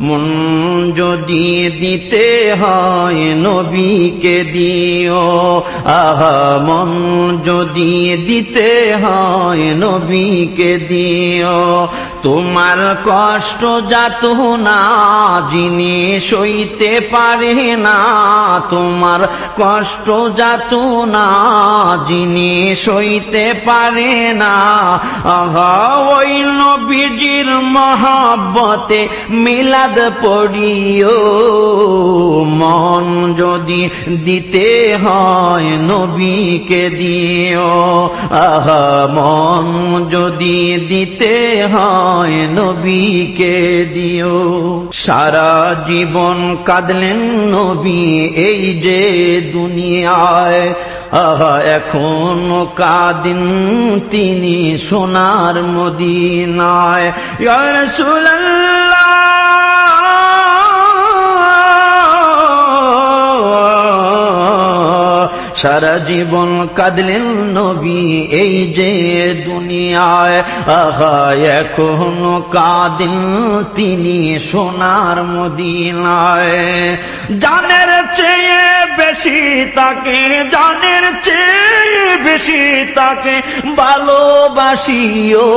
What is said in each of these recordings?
মন যদি দিতে হয় নবীকে দিও, আহা, মন যদি দিতে হয় নবীকে দিও। তোমার কষ্ট যাত না, যিনি সইতে পারে না, তোমার কষ্ট যাত না, যিনি সইতে পারে না। আহা, ওই নবীজির মহাব্বতে মিলাদ পড়িও মন যদি দিতে হয় নবীকে দিও। আহা, মন যদি দিতে হয় নবীকে দিও। সারা জীবন কাঁদলেন নবী এই যে দুনিয়ায়। আহা, এখন কাদিন তিনি সোনার মদিনায়। ইয়া সারা জীবন কাঁদলেন নবী, এই যে দুনিয়ায়। আহা, এখনও কাঁদিন তিনি সোনার মদিনায়। জানের চেয়ে তাকে জানের চেয়ে বেশি তাকে ভালোবাসিও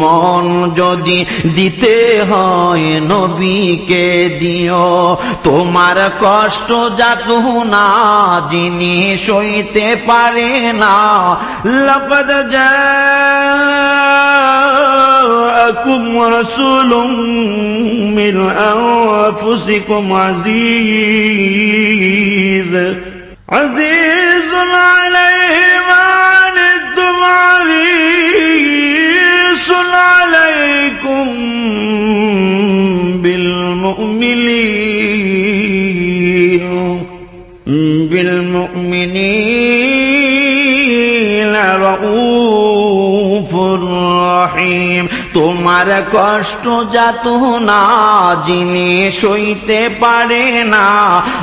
মন যদি দিতে হয় নবীকে দিও তোমার কষ্ট যাত না যিনি সইতে পারে না লপদ جاءكم رسول من أنفسكم عزيز عزيز. عليه ما عنتم حريص عليكم بالمؤمنين. بالمؤمنين. তোমার কষ্ট যাত না, যিনি সইতে পারে না।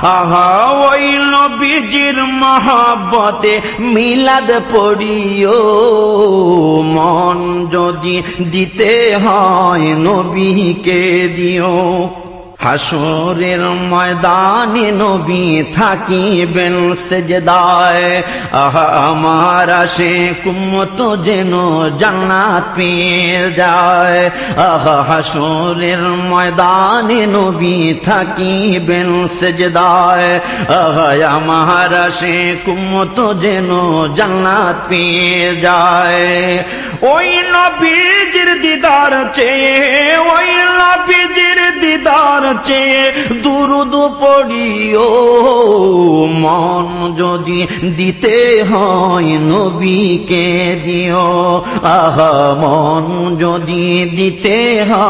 আহা, ওই নবীজির মহাব্বতে মিলাদ পড়িও। মন যদি দিতে হয় নবীকে দিও। হাসরের ময়দানে নবী থাকিবেন সেজদায়। আহা, আমার আসে কুমত যেন জান্নাত পেয়ে যায়। আহা, হাসরের ময়দানে নবী থাকিবেন সেজদায়। আহা, আমার আসে কুমত যেন জান্নাত পেয়ে যায়। ওই নবীজির দিদার চেয়ে, ওই নবীজির দিদার চেয়ে দুরুদ পড়িও। মন যদি দিতে হয় নবীকে দিও। আহা, মন যদি দিতে হয়